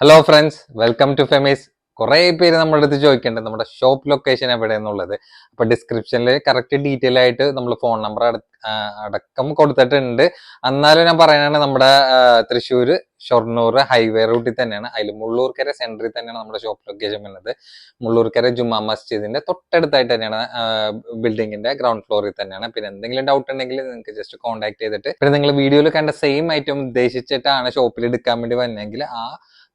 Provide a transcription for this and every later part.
Hello friends welcome to Femi's കുറേ പേര് നമ്മുടെ അടുത്ത് ചോദിക്കേണ്ടത് നമ്മുടെ ഷോപ്പ് ലൊക്കേഷൻ എവിടെ എന്നുള്ളത് അപ്പൊ ഡിസ്ക്രിപ്ഷനിൽ കറക്റ്റ് ഡീറ്റെയിൽ ആയിട്ട് നമ്മൾ ഫോൺ നമ്പർ അടക്കം കൊടുത്തിട്ടുണ്ട്. എന്നാലും ഞാൻ പറയാനാണ് നമ്മുടെ തൃശ്ശൂർ ഷൊർണൂർ ഹൈവേ റൂട്ടിൽ തന്നെയാണ്. അതിൽ മുള്ളൂർക്കര സെന്ററിൽ തന്നെയാണ് നമ്മുടെ ഷോപ്പ് ലൊക്കേഷൻ വരുന്നത്. മുള്ളൂർക്കര ജുമാ മസ്ജിദിന്റെ തൊട്ടടുത്തായിട്ട് തന്നെയാണ് ബിൽഡിങ്ങിന്റെ ഗ്രൗണ്ട് ഫ്ലോറിൽ തന്നെയാണ്. പിന്നെ എന്തെങ്കിലും ഡൗട്ട് ഉണ്ടെങ്കിൽ നിങ്ങൾക്ക് ജസ്റ്റ് കോൺടാക്ട് ചെയ്തിട്ട്. പിന്നെ നിങ്ങൾ വീഡിയോയിൽ കണ്ട സെയിം ഐറ്റം ഉദ്ദേശിച്ചിട്ടാണ് ഷോപ്പിൽ എടുക്കാൻ വേണ്ടി വന്നെങ്കിൽ ആ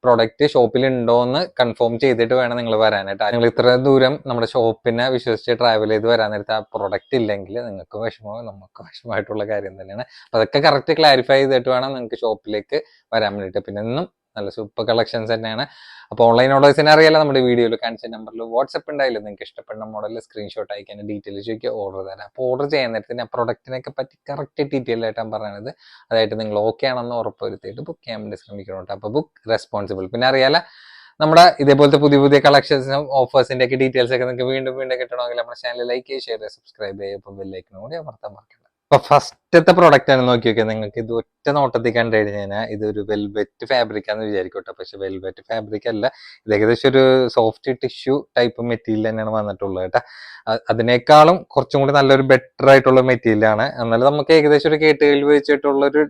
പ്രൊഡക്റ്റ് ഷോപ്പിൽ ഉണ്ടോ എന്ന് കൺഫേം ചെയ്തിട്ട് വേണം നിങ്ങൾ വരാനായിട്ട്. നിങ്ങൾ ഇത്ര ദൂരം നമ്മുടെ ഷോപ്പിനെ വിശ്വസിച്ച് ട്രാവൽ ചെയ്ത് വരാൻ നേരത്തെ ആ പ്രൊഡക്റ്റ് ഇല്ലെങ്കിൽ നിങ്ങൾക്ക് വിഷമവും നമുക്ക് വിഷമമായിട്ടുള്ള കാര്യം തന്നെയാണ്. അതൊക്കെ കറക്റ്റ് ക്ലാരിഫൈ ചെയ്തിട്ട് വേണം നിങ്ങൾക്ക് ഷോപ്പിലേക്ക് വരാൻ വേണ്ടിയിട്ട്. പിന്നെ ഇന്നും നല്ല സൂപ്പർ കളക്ഷൻസ് തന്നെയാണ്. അപ്പോൾ ഓൺലൈൻ ഓർഡേഴ്സിനെ അറിയാലോ നമ്മുടെ വീഡിയോയിൽ കാണിച്ച നമ്പറിൽ വാട്സപ്പ് ഉണ്ടായില്ല നിങ്ങൾക്ക് ഇഷ്ടപ്പെടുന്ന മോഡലിൽ സ്ക്രീൻഷോട്ട് അയക്കാൻ ഡീറ്റെയിൽസ് ചോദിക്കുക ഓർഡർ തരാം. അപ്പോൾ ഓർഡർ ചെയ്യാൻ നേരത്തിന് ആ പ്രൊഡക്റ്റിനൊക്കെ പറ്റി കറക്റ്റ് ഡീറ്റെയിൽ ആയിട്ടാണ് പറയുന്നത് അതായിട്ട് നിങ്ങൾ ഓക്കെ ആണെന്ന് ഉറപ്പുവരുത്തിയിട്ട് ബുക്ക് ചെയ്യാൻ വേണ്ടി ശ്രമിക്കുന്നുണ്ട് അപ്പോൾ ബുക്ക് റെസ്പോൺസിബിൾ പിന്നെ അറിയാലോ നമ്മുടെ ഇതേപോലത്തെ പുതിയ പുതിയ കളക്ഷൻസും ഓഫേഴ്സിന്റെ ഒക്കെ ഡീറ്റെയിൽസ് ഒക്കെ നിങ്ങൾക്ക് വീണ്ടും വീണ്ടും കിട്ടണമെങ്കിൽ നമ്മുടെ ചാനൽ ലൈക്ക് ചെയ്യുക ഷെയർ ചെയ്യുക സബ്സ്ക്രൈബ് ചെയ്യുക അപ്പോൾ ബെല്ലൈക്കനും കൂടി അമർത്താൻ മറക്കണ്ട അപ്പൊ ഫസ്റ്റത്തെ പ്രോഡക്റ്റ് ആണ് നോക്കി നോക്കിയാൽ നിങ്ങൾക്ക് ഇത് ഒറ്റ നോട്ടത്തിൽ കണ്ടു കഴിഞ്ഞാൽ ഇതൊരു വെൽവെറ്റ് ഫാബ്രിക് ആണെന്ന് വിചാരിക്കട്ടെ. പക്ഷെ വെൽവെറ്റ് ഫാബ്രിക് അല്ല ഇത് ഏകദേശം ഒരു സോഫ്റ്റ് ടിഷ്യൂ ടൈപ്പ് മെറ്റീരിയൽ തന്നെയാണ് വന്നിട്ടുള്ളത് കേട്ടോ. അതിനേക്കാളും കുറച്ചും കൂടി നല്ലൊരു ബെറ്റർ ആയിട്ടുള്ള മെറ്റീരിയൽ ആണ്. എന്നാലും നമുക്ക് ഏകദേശം ഒരു കേട്ടുകേൾവി വെച്ചിട്ടുള്ള ഒരു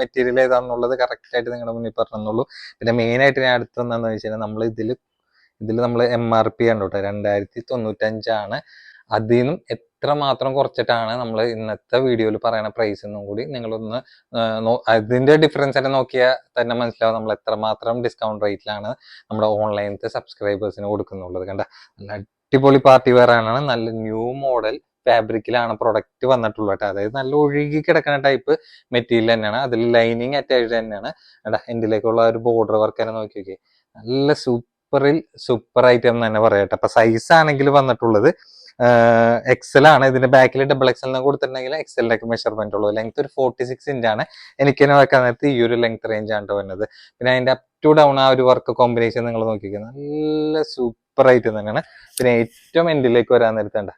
മെറ്റീരിയൽ ഏതാണെന്നുള്ളത് കറക്റ്റ് ആയിട്ട് നിങ്ങളുടെ മുന്നിൽ പറഞ്ഞുള്ളൂ പിന്നെ മെയിൻ ആയിട്ട് ഞാൻ അടുത്ത് എന്താണെന്ന് വെച്ച് കഴിഞ്ഞാൽ നമ്മൾ ഇതിൽ ഇതിൽ നമ്മൾ എം ആർ പി ആണ് കേട്ടോ രണ്ടായിരത്തി തൊണ്ണൂറ്റഞ്ചാണ്. അതിൽ നിന്നും എത്ര മാത്രം കുറച്ചിട്ടാണ് നമ്മൾ ഇന്നത്തെ വീഡിയോയിൽ പറയുന്ന പ്രൈസ് എന്നും കൂടി നിങ്ങളൊന്ന് അതിന്റെ ഡിഫറൻസ് തന്നെ നോക്കിയാൽ തന്നെ മനസ്സിലാവും നമ്മൾ എത്രമാത്രം ഡിസ്കൗണ്ട് റേറ്റിലാണ് നമ്മുടെ ഓൺലൈനത്തെ സബ്സ്ക്രൈബേഴ്സിന് കൊടുക്കുന്നുള്ളത്. കണ്ട? നല്ല അടിപൊളി പാർട്ടി വെയറാണ് നല്ല ന്യൂ മോഡൽ ഫാബ്രിക്കിലാണ് പ്രൊഡക്റ്റ് വന്നിട്ടുള്ളത് കേട്ടോ. അതായത് നല്ല ഒഴുകി കിടക്കുന്ന ടൈപ്പ് മെറ്റീരിയൽ തന്നെയാണ്. അതിൽ ലൈനിങ് അറ്റാച്ച്ഡ് തന്നെയാണ്. എടാ എന്തിലേക്കുള്ള ഒരു ബോർഡർ വർക്ക് തന്നെ നോക്കി നോക്കി നല്ല സൂപ്പറിൽ സൂപ്പർ ഐറ്റം തന്നെ കേട്ടോ. അപ്പൊ സൈസ് ആണെങ്കിൽ വന്നിട്ടുള്ളത് എക്സൽ ആണ്. ഇതിന്റെ ബാക്കിൽ ഡബിൾ എക്സൽ എന്ന് കൊടുത്തിട്ടുണ്ടെങ്കിൽ എക്സലിലേക്ക് മെഷർമെന്റ് ഉള്ളൂ. ലെങ്ത് ഒരു ഫോർട്ടി സിക്സ് ഇഞ്ച് ആണ്. എനിക്ക് തന്നെ വെക്കാൻ നേരത്ത് ഈ ഒരു ലെങ്ത് റേഞ്ച് ആണ് വരുന്നത്. പിന്നെ അതിന്റെ അപ് ടു ഡൗൺ ആ ഒരു വർക്ക് കോമ്പിനേഷൻ നിങ്ങൾ നോക്കിക്കുന്നത് നല്ല സൂപ്പർ ആയിട്ട് തന്നെയാണ്. പിന്നെ ഏറ്റവും എൻഡിലേക്ക് വരാൻ നേരത്തേണ്ട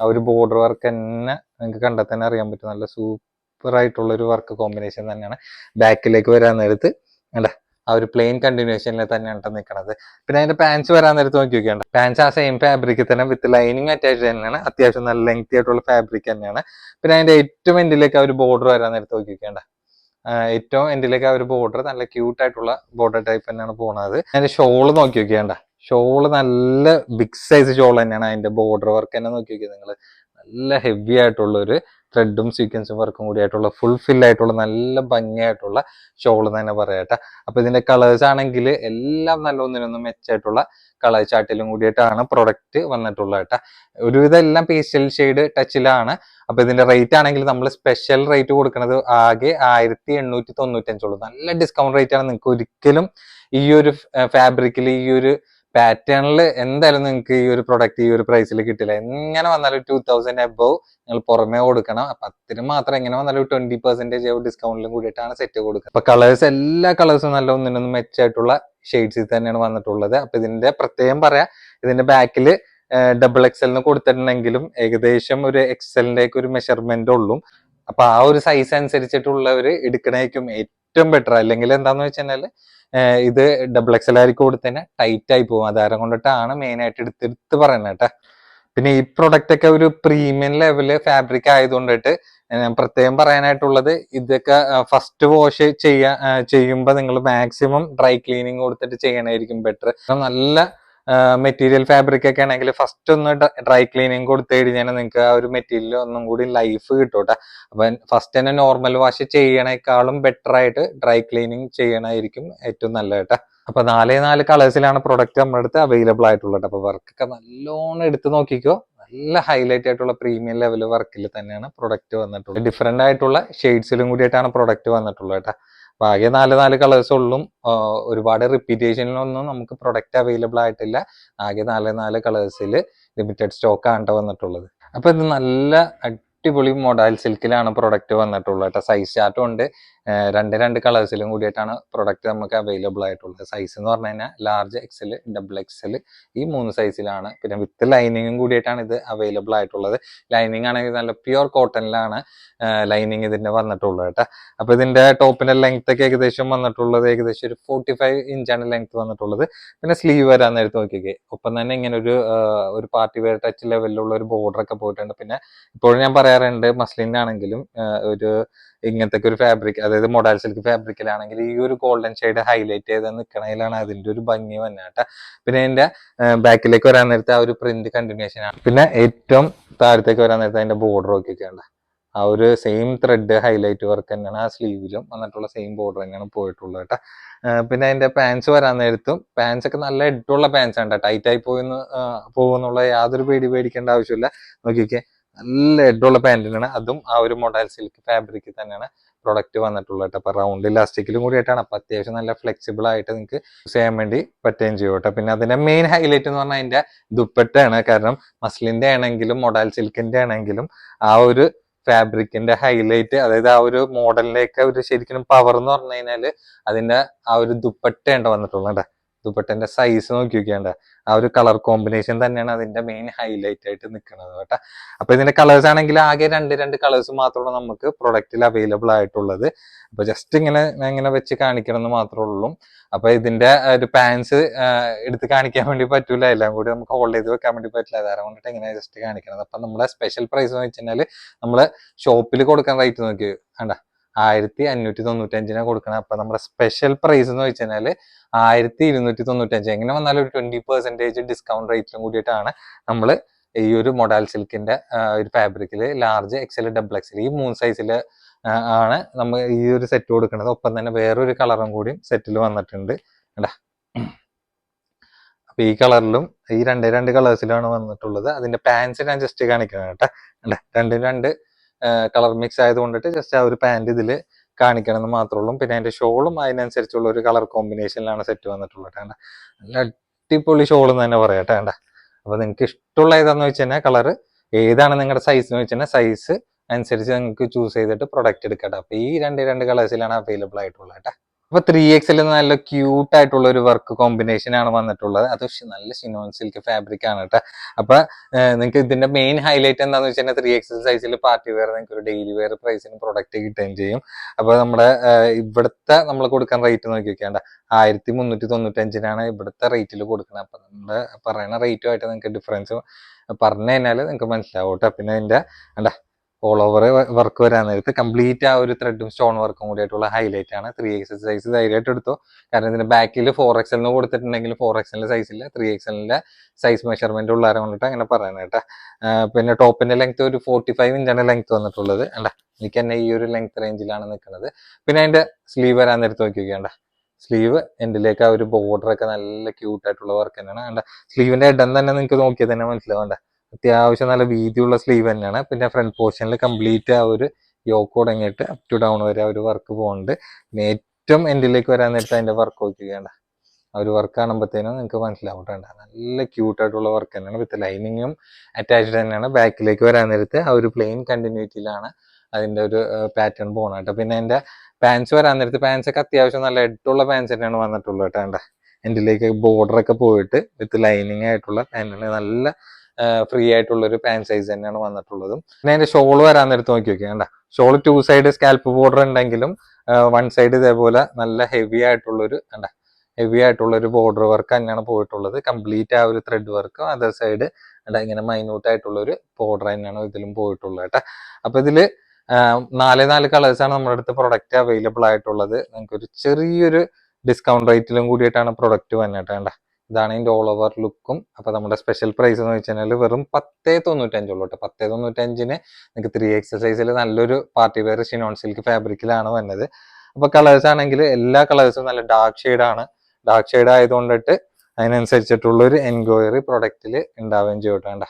ആ ഒരു ബോർഡർ വർക്ക് തന്നെ നിങ്ങൾക്ക് കണ്ടാൽ തന്നെ അറിയാൻ പറ്റും. നല്ല സൂപ്പർ ആയിട്ടുള്ള ഒരു വർക്ക് കോമ്പിനേഷൻ തന്നെയാണ്. ബാക്കിലേക്ക് വരാൻ നേരത്ത് കണ്ട ആ ഒരു പ്ലെയിൻ കണ്ടിന്യൂഷനിൽ തന്നെയാണ് നിൽക്കുന്നത് പിന്നെ അതിന്റെ പാൻസ് വരാൻ നേരത്ത് നോക്കി നോക്കിയാണ് പാൻസ് ആ സെയിം ഫാബ്രിക്കിൽ തന്നെ വിത്ത് ലൈനിങ് അറ്റാച്ച് തന്നെയാണ്. അത്യാവശ്യം നല്ല ലെങ്തി ആയിട്ടുള്ള ഫാബ്രിക് തന്നെയാണ്. പിന്നെ അതിന്റെ ഏറ്റവും എൻഡിലേക്ക് ആ ഒരു ബോർഡർ വരാൻ നേരത്ത് നോക്കി നോക്കിയാണ്ട ഏറ്റവും എൻഡിലേക്ക് ആ ഒരു ബോർഡർ നല്ല ക്യൂട്ട് ആയിട്ടുള്ള ബോർഡർ ടൈപ്പ് തന്നെയാണ് പോണത്. അതിന്റെ ഷോൾ നോക്കി നോക്കിയാണ്ട ഷോൾ നല്ല ബിഗ് സൈസ് ഷോൾ തന്നെയാണ് അതിന്റെ ബോർഡർ വർക്ക് തന്നെ നോക്കി നോക്കിയത് നിങ്ങൾ നല്ല ഹെവി ആയിട്ടുള്ള ഒരു ത്രെഡും സീക്വൻസും വർക്കും കൂടി ആയിട്ടുള്ള ഫുൾ ഫിൽ ആയിട്ടുള്ള നല്ല ഭംഗിയായിട്ടുള്ള ഷോൾ തന്നെ പറയട്ടെ അപ്പൊ ഇതിന്റെ കളേഴ്സ് ആണെങ്കിൽ എല്ലാം നല്ല ഒന്നിനൊന്നും മെച്ചായിട്ടുള്ള കളർ ചാർട്ടിലും കൂടിയിട്ടാണ് പ്രൊഡക്റ്റ് വന്നിട്ടുള്ളത് കേട്ടോ. ഒരുവിധം എല്ലാം പേസ്റ്റൽ ഷെയ്ഡ് ടച്ചിലാണ് അപ്പൊ ഇതിന്റെ റേറ്റ് ആണെങ്കിൽ നമ്മൾ സ്പെഷ്യൽ റേറ്റ് കൊടുക്കുന്നത് ആകെ ആയിരത്തി എണ്ണൂറ്റി തൊണ്ണൂറ്റഞ്ചുള്ളൂ നല്ല ഡിസ്കൗണ്ട് റേറ്റ് ആണ്. നിങ്ങൾക്ക് ഒരിക്കലും ഈ ഒരു ഫാബ്രിക്കിൽ ഈ ഒരു പാറ്റേണിൽ എന്തായാലും നിങ്ങൾക്ക് ഈ ഒരു പ്രൊഡക്റ്റ് ഈ ഒരു പ്രൈസിൽ കിട്ടില്ല. എങ്ങനെ വന്നാലും ടൂ തൗസൻഡ് അബവ് നിങ്ങൾ പുറമേ കൊടുക്കണം. അപ്പൊ അതിന് മാത്രം എങ്ങനെ വന്നാലും ട്വന്റി പെർസെന്റേജ് ഡിസ്കൗണ്ടിലും കൂടിയിട്ടാണ് സെറ്റ് കൊടുക്കുക അപ്പൊ കളേഴ്സ് എല്ലാ കളേഴ്സും നല്ല ഒന്നിനൊന്നും മെച്ചായിട്ടുള്ള ഷെയ്ഡ്സിൽ തന്നെയാണ് വന്നിട്ടുള്ളത്. അപ്പൊ ഇതിന്റെ പ്രത്യേകം പറയാം ഇതിന്റെ ബാക്കിൽ ഡബിൾ എക്സലിന് കൊടുത്തിട്ടുണ്ടെങ്കിലും ഏകദേശം ഒരു എക്സലിന്റെ ഒക്കെ ഒരു മെഷർമെന്റ് ഉള്ളൂ. അപ്പൊ ആ ഒരു സൈസ് അനുസരിച്ചിട്ടുള്ളവർ എടുക്കണേക്കും. ഏറ്റവും ബെറ്റർ അല്ലെങ്കിൽ എന്താന്ന് കഴിഞ്ഞാൽ ഇത് ഡബിൾ എക്സൽ ആയിരിക്കും കൊടുത്ത് തന്നെ ടൈറ്റ് ആയി പോകും. അതാരം കൊണ്ടിട്ടാണ് മെയിൻ ആയിട്ട് എടുത്തെടുത്ത് പറയുന്നത് കേട്ടോ. പിന്നെ ഈ പ്രൊഡക്റ്റ് ഒക്കെ ഒരു പ്രീമിയം ലെവൽ ഫാബ്രിക് ആയതുകൊണ്ടിട്ട് പ്രത്യേകം പറയാനായിട്ടുള്ളത് ഇതൊക്കെ ഫസ്റ്റ് വാഷ് ചെയ്യാ ചെയ്യുമ്പോൾ നിങ്ങൾ മാക്സിമം ഡ്രൈ ക്ലീനിങ് കൊടുത്തിട്ട് ചെയ്യണമായിരിക്കും ബെറ്റർ നല്ല മെറ്റീരിയൽ ഫാബ്രിക് ഒക്കെ ആണെങ്കിൽ ഫസ്റ്റ് ഒന്ന് ഡ്രൈ ക്ലീനിങ് കൊടുത്തു കഴിഞ്ഞാൽ നിങ്ങൾക്ക് ആ ഒരു മെറ്റീരിയൽ ഒന്നും കൂടി ലൈഫ് കിട്ടൂട്ടെ. അപ്പൊ ഫസ്റ്റ് തന്നെ നോർമൽ വാഷ് ചെയ്യണേക്കാളും ബെറ്റർ ആയിട്ട് ഡ്രൈ ക്ലീനിങ് ചെയ്യണമായിരിക്കും ഏറ്റവും നല്ല കേട്ടോ അപ്പൊ നാലേ നാല് കളേഴ്സിലാണ് പ്രൊഡക്റ്റ് നമ്മുടെ അടുത്ത് അവൈലബിൾ ആയിട്ടുള്ളത്. അപ്പൊ വർക്കൊക്കെ നല്ലോണം എടുത്ത് നോക്കിക്കോ. നല്ല ഹൈലൈറ്റ് ആയിട്ടുള്ള പ്രീമിയം ലെവൽ വർക്കിൽ തന്നെയാണ് പ്രൊഡക്റ്റ് വന്നിട്ടുള്ളത്. ഡിഫറെന്റ് ആയിട്ടുള്ള ഷെയ്ഡ്സിലും കൂടിയിട്ടാണ് പ്രൊഡക്റ്റ് വന്നിട്ടുള്ളത് കേട്ടോ അപ്പൊ ആകെ നാല് നാല് കളേഴ്സ് ഉള്ളും ഒരുപാട് റിപ്പീറ്റേഷനിലൊന്നും നമുക്ക് പ്രൊഡക്റ്റ് അവൈലബിൾ ആയിട്ടില്ല. ആകെ നാല് നാല് കളേഴ്സിൽ ലിമിറ്റഡ് സ്റ്റോക്ക് ആണ് ട്ടോ വന്നിട്ടുള്ളത്. അപ്പൊ ഇത് നല്ല അടിപൊളി മൊഡൈൽ സിൽക്കിലാണ് പ്രൊഡക്റ്റ് വന്നിട്ടുള്ളത് കേട്ടോ സൈസ് ചാർട്ടും ഉണ്ട്. രണ്ട് രണ്ട് കളേഴ്സിലും കൂടിയിട്ടാണ് പ്രൊഡക്റ്റ് നമുക്ക് അവൈലബിൾ ആയിട്ടുള്ളത്. സൈസ് എന്ന് പറഞ്ഞു കഴിഞ്ഞാൽ ലാർജ് എക്സൽ ഡബിൾ എക്സൽ ഈ മൂന്ന് സൈസിലാണ് പിന്നെ വിത്ത് ലൈനിങ്ങും കൂടിയിട്ടാണ് ഇത് അവൈലബിൾ ആയിട്ടുള്ളത്. ലൈനിങ് ആണെങ്കിൽ നല്ല പ്യുർ കോട്ടണിലാണ് ലൈനിങ് ഇതിന്റെ വന്നിട്ടുള്ളത് കേട്ടോ. അപ്പോൾ ഇതിന്റെ ടോപ്പിന്റെ ലെങ്ത് ഒക്കെ ഏകദേശം വന്നിട്ടുള്ളത് ഏകദേശം ഒരു ഫോർട്ടി ഫൈവ് ഇഞ്ചാണ് ലെങ്ത് വന്നിട്ടുള്ളത്. പിന്നെ സ്ലീവ് വരാൻ നേരത്ത് നോക്കിക്കേ. ഒപ്പം തന്നെ ഇങ്ങനെ ഒരു ഒരു പാർട്ടി വെയർ ടച്ച് ലെവലിലുള്ള ഒരു ബോർഡർ ഒക്കെ പോയിട്ടുണ്ട്. പിന്നെ ഇപ്പോഴും ഞാൻ പറയാറുണ്ട് മസ്ലിന്റെ ആണെങ്കിലും ഒരു ഇങ്ങനത്തെ ഒരു ഫാബ്രിക് അതായത് മൊഡാൽ സിൽക്ക് ഫാബ്രിക്കിലാണെങ്കിൽ ഈ ഒരു ഗോൾഡൻ ഷെയ്ഡ് ഹൈലൈറ്റ് ചെയ്ത് നിൽക്കണതിലാണ് അതിന്റെ ഒരു ഭംഗി വന്നാട്ട പിന്നെ അതിന്റെ ബാക്കിലേക്ക് വരാൻ നേരത്തെ ആ ഒരു പ്രിന്റ് കണ്ടിന്യൂഷൻ ആണ്. പിന്നെ ഏറ്റവും താഴത്തേക്ക് വരാൻ നേരത്തെ അതിന്റെ ബോർഡർ നോക്കിക്കേണ്ട ആ ഒരു സെയിം ത്രെഡ് ഹൈലൈറ്റ് വർക്ക് തന്നെയാണ് ആ സ്ലീവിലും വന്നിട്ടുള്ള സെയിം ബോർഡർ തന്നെയാണ് പോയിട്ടുള്ളത് കേട്ടോ. പിന്നെ അതിന്റെ പാൻസ് വരാൻ നേരത്തും പാൻസ് ഒക്കെ നല്ല ഇട്ടുള്ള പാൻസ് ആണ് ടൈറ്റ് ആയി പോയി പോകുന്നുള്ള യാതൊരു പേടി പേടിക്കേണ്ട ആവശ്യമില്ല. നോക്കിക്കേ നല്ല എഡുള്ള പാന്റിനാണ് അതും ആ ഒരു മൊഡൈൽ സിൽക്ക് ഫാബ്രിക് തന്നെയാണ് പ്രൊഡക്റ്റ് വന്നിട്ടുള്ളത് കേട്ടോ അപ്പൊ റൗണ്ട് ഇലാസ്റ്റിക്കിലും കൂടി ആയിട്ടാണ് അപ്പൊ അത്യാവശ്യം നല്ല ഫ്ലെക്സിബിൾ ആയിട്ട് നിങ്ങൾക്ക് ചെയ്യാൻ വേണ്ടി പറ്റുകയും ചെയ്യും കേട്ടോ പിന്നെ അതിന്റെ മെയിൻ ഹൈലൈറ്റ് എന്ന് പറഞ്ഞാൽ അതിന്റെ ദുപ്പട്ടയാണ് കാരണം മസ്ലിന്റെ ആണെങ്കിലും മൊഡൈൽ സിൽക്കിന്റെ ആണെങ്കിലും ആ ഒരു ഫാബ്രിക്കിന്റെ ഹൈലൈറ്റ് അതായത് ആ ഒരു മോഡലിലേക്ക് ഒരു ശരിക്കും പവർ എന്ന് പറഞ്ഞു കഴിഞ്ഞാൽ അതിന്റെ ആ ഒരു ദുപ്പട്ടയാണ് വന്നിട്ടുള്ളത് ദുപ്പട്ടന്റെ സൈസ് നോക്കി നോക്കിയാണ്ട ആ ഒരു കളർ കോമ്പിനേഷൻ തന്നെയാണ് അതിന്റെ മെയിൻ ഹൈലൈറ്റ് ആയിട്ട് നിൽക്കുന്നത് കേട്ടോ. അപ്പൊ ഇതിന്റെ കളേഴ്സ് ആണെങ്കിൽ ആകെ രണ്ട് രണ്ട് കളേഴ്സ് മാത്രമാണ് നമുക്ക് പ്രൊഡക്റ്റിൽ അവൈലബിൾ ആയിട്ടുള്ളത്. അപ്പൊ ജസ്റ്റ് ഇങ്ങനെ ഇങ്ങനെ വെച്ച് കാണിക്കണം എന്ന് മാത്രമേ ഉള്ളൂ. അപ്പൊ ഇതിന്റെ ഒരു പാൻസ് എടുത്ത് കാണിക്കാൻ വേണ്ടി പറ്റൂല. എല്ലാം കൂടി നമുക്ക് ഹോൾഡ് ചെയ്ത് വെക്കാൻ വേണ്ടി പറ്റില്ല. അതാരം കൊണ്ടിട്ട് ഇങ്ങനെ ജസ്റ്റ് കാണിക്കണം അപ്പൊ നമ്മുടെ സ്പെഷ്യൽ പ്രൈസ് എന്ന് വെച്ചാൽ നമ്മൾ ഷോപ്പിൽ കൊടുക്കാൻ റേറ്റ് നോക്കി വേണ്ട ആയിരത്തി അഞ്ഞൂറ്റി തൊണ്ണൂറ്റഞ്ചിനാണ് കൊടുക്കണം. അപ്പൊ നമ്മുടെ സ്പെഷ്യൽ പ്രൈസ് എന്ന് വെച്ചാൽ ആയിരത്തി ഇരുന്നൂറ്റി തൊണ്ണൂറ്റഞ്ച് എങ്ങനെ വന്നാലും ഒരു ട്വന്റി പെർസെന്റേജ് ഡിസ്കൗണ്ട് റേറ്റിലും കൂടിയിട്ടാണ് നമ്മൾ ഈ ഒരു മൊഡാൽ സിൽക്കിന്റെ ഒരു ഫാബ്രിക്കിൽ ലാർജ് എക്സൽ ഡബിൾ എക്സൽ ഈ മൂന്ന് സൈസിൽ ആണ് നമ്മൾ ഈ ഒരു സെറ്റ് കൊടുക്കുന്നത് ഒപ്പം തന്നെ വേറൊരു കളറും കൂടിയും സെറ്റിൽ വന്നിട്ടുണ്ട്. കണ്ടാ? അപ്പൊ ഈ കളറിലും ഈ രണ്ട് രണ്ട് കളേഴ്സിലാണ് വന്നിട്ടുള്ളത്. അതിന്റെ പാൻസ് ഞാൻ ജസ്റ്റ് കാണിക്കണം കേട്ടോ. രണ്ടും രണ്ട് കളർ മിക്സ് ആയത് കൊണ്ടിട്ട് ജസ്റ്റ് ആ ഒരു പാന്റ് ഇതിൽ കാണിക്കണം എന്ന് മാത്രമേ ഉള്ളൂ പിന്നെ അതിന്റെ ഷോളും അതിനനുസരിച്ചുള്ള ഒരു കളർ കോമ്പിനേഷനിലാണ് സെറ്റ് വന്നിട്ടുള്ളത് കേട്ടോ നല്ല അടിപൊളി ഷോൾ എന്ന് തന്നെ പറയാം കേട്ടോ കണ്ടാ. അപ്പൊ നിങ്ങൾക്ക് ഇഷ്ടമുള്ള ഏതാണെന്ന് വെച്ച് കഴിഞ്ഞാൽ കളർ ഏതാണ് നിങ്ങളുടെ സൈസ് എന്ന് വെച്ച് കഴിഞ്ഞാൽ സൈസ് അനുസരിച്ച് നിങ്ങൾക്ക് ചൂസ് ചെയ്തിട്ട് പ്രൊഡക്റ്റ് എടുക്കട്ടെ അപ്പൊ ഈ രണ്ട് രണ്ട് കളേഴ്സിലാണ് അവൈലബിൾ ആയിട്ടുള്ളത് കേട്ടോ. അപ്പൊ ത്രീ എക്സിൽ നല്ല ക്യൂട്ട് ആയിട്ടുള്ള ഒരു വർക്ക് കോമ്പിനേഷൻ ആണ് വന്നിട്ടുള്ളത്. അത് നല്ല ഷിനോൺ സിൽക്ക് ഫാബ്രിക് ആണ് കേട്ടോ അപ്പൊ നിങ്ങൾക്ക് ഇതിന്റെ മെയിൻ ഹൈലൈറ്റ് എന്താന്ന് വെച്ചാൽ ത്രീ എക്സൽ സൈസിൽ പാർട്ടി വെയർ നിങ്ങൾക്ക് ഒരു ഡെയിലി വെയർ പ്രൈസിന് പ്രൊഡക്റ്റ് കിട്ടുകയും ചെയ്യും. അപ്പൊ നമ്മുടെ ഇവിടുത്തെ നമ്മൾ കൊടുക്കാൻ റേറ്റ് നോക്കി വെക്കേണ്ട. ആയിരത്തി മുന്നൂറ്റി തൊണ്ണൂറ്റഞ്ചിനാണ് ഇവിടുത്തെ റേറ്റിൽ കൊടുക്കുന്നത് അപ്പൊ നമ്മുടെ പറയുന്ന റേറ്റുമായിട്ട് നിങ്ങൾക്ക് ഡിഫറൻസ് പറഞ്ഞു കഴിഞ്ഞാൽ നിങ്ങൾക്ക് മനസ്സിലാവും കേട്ടോ പിന്നെ അതിന്റെ എന്താ ഓൾ ഓവർ വർക്ക് വരാൻ നേരത്ത് കംപ്ലീറ്റ് ആ ഒരു ത്രെഡും സ്റ്റോൺ വർക്കും കൂടി ആയിട്ടുള്ള ഹൈലൈറ്റ് ആണ്. ത്രീ എക്സൽ സൈസ് ധൈര്യമായിട്ട് എടുത്തു. കാരണം ഇതിന്റെ ബാക്കിൽ ഫോർ എക്സലിന് കൊടുത്തിട്ടുണ്ടെങ്കിൽ ഫോർ എക്സലിന്റെ സൈസില്ല ത്രീ എക്സലിന്റെ സൈസ് മെഷർമെന്റ് ഉള്ളവരെ കൊണ്ടിട്ട് അങ്ങനെ പറയുന്നത് കേട്ടോ. പിന്നെ ടോപ്പിന്റെ ലെങ്ത് ഒരു ഫോർട്ടി ഫൈവ് ഇഞ്ചാണ് ലെങ്ത് വന്നിട്ടുള്ളത്. അല്ല എനിക്ക് തന്നെ ഈ ഒരു ലെങ്ത് റേഞ്ചിലാണ് നിൽക്കുന്നത് പിന്നെ അതിന്റെ സ്ലീവ് വരാൻ നേരത്ത് നോക്കി നോക്കിയാണ്ട സ്ലീവ് എൻഡിലേക്ക് ആ ഒരു ബോർഡർ ഒക്കെ നല്ല ക്യൂട്ട് ആയിട്ടുള്ള വർക്ക് തന്നെയാണ്. സ്ലീവിന്റെ ഇടം തന്നെ നിങ്ങൾക്ക് നോക്കിയാൽ തന്നെ മനസ്സിലാവണ്ട അത്യാവശ്യം നല്ല വീതിയുള്ള സ്ലീവ് തന്നെയാണ്. പിന്നെ ഫ്രണ്ട് പോർഷനിൽ കംപ്ലീറ്റ് ആ ഒരു യോക്ക് തുടങ്ങിയിട്ട് അപ് ടു ഡൗൺ വരെ ആ ഒരു വർക്ക് പോകുന്നുണ്ട് പിന്നെ ഏറ്റവും എൻഡിലേക്ക് വരാൻ നേരത്തെ അതിന്റെ വർക്ക് നോക്കിക്കേണ്ട. ആ ഒരു വർക്ക് കാണുമ്പോഴത്തേനും നിങ്ങൾക്ക് മനസ്സിലാവും കേട്ടോ നല്ല ക്യൂട്ട് ആയിട്ടുള്ള വർക്ക് തന്നെയാണ്. വിത്ത് ലൈനിങ്ങും അറ്റാച്ച്ഡ് തന്നെയാണ്. ബാക്കിലേക്ക് വരാൻ നേരത്തെ ആ ഒരു പ്ലെയിൻ കണ്ടിന്യൂറ്റിയിലാണ് അതിന്റെ ഒരു പാറ്റേൺ പോകണം കേട്ടോ പിന്നെ എന്റെ പാൻസ് വരാൻ നേരത്ത് പാൻസ് ഒക്കെ അത്യാവശ്യം നല്ല എട്ടുള്ള പാൻസ് തന്നെയാണ് വന്നിട്ടുള്ളത് കേട്ടോ എന്റെ ബോർഡർ ഒക്കെ പോയിട്ട് വിത്ത് ലൈനിങ് ആയിട്ടുള്ള പാന്റാണ് നല്ല ഫ്രീ ആയിട്ടുള്ള ഒരു പാൻ സൈസ് തന്നെയാണ് വന്നിട്ടുള്ളതും. പിന്നെ അതിന്റെ ഷോൾ വരാൻ നേരത്ത് നോക്കി നോക്കി കണ്ട? Shawl two side scallop border ഉണ്ടെങ്കിലും വൺ സൈഡ് ഇതേപോലെ നല്ല ഹെവി ആയിട്ടുള്ളൊരു കണ്ട? ഹെവി ആയിട്ടുള്ള ഒരു ബോർഡർ വർക്ക് തന്നെയാണ് പോയിട്ടുള്ളത്. കംപ്ലീറ്റ് ആ ഒരു ത്രെഡ് വർക്കും അതർ സൈഡ് ഇങ്ങനെ മൈന്യൂട്ട് ആയിട്ടുള്ള ഒരു ബോർഡർ തന്നെയാണ് ഇതിലും പോയിട്ടുള്ളത് കേട്ടോ? അപ്പൊ ഇതിൽ നാല് നാല് കളേഴ്സ് ആണ് നമ്മുടെ അടുത്ത് പ്രൊഡക്റ്റ് അവൈലബിൾ ആയിട്ടുള്ളത്. നിങ്ങൾക്ക് ഒരു ചെറിയൊരു ഡിസ്കൗണ്ട് റേറ്റിലും കൂടിയിട്ടാണ് പ്രൊഡക്റ്റ് വന്നിട്ട് കണ്ട? ഇതാണ് അതിന്റെ ഓൾ ഓവർ ലുക്കും അപ്പോൾ നമ്മുടെ സ്പെഷ്യൽ പ്രൈസ് എന്ന് വെച്ചാൽ വെറും പത്തേ തൊണ്ണൂറ്റഞ്ചുള്ളൂ കേട്ടോ പത്തേ തൊണ്ണൂറ്റഞ്ചിന് നിങ്ങൾക്ക് ത്രീ എക്സസൈസിൽ നല്ലൊരു പാർട്ടി വെയർ ഷിനോൺ സിൽക്ക് ഫാബ്രിക്കിലാണ് വന്നത്. അപ്പോൾ കളേഴ്സ് ആണെങ്കിൽ എല്ലാ കളേഴ്സും നല്ല ഡാർക്ക് ആണ്. ഡാർക്ക് ഷെയ്ഡ് ആയതുകൊണ്ടിട്ട് അതിനനുസരിച്ചിട്ടുള്ള ഒരു എൻക്വയറി പ്രൊഡക്റ്റിൽ ഉണ്ടാവുകയും ചെയ്യട്ടേണ്ട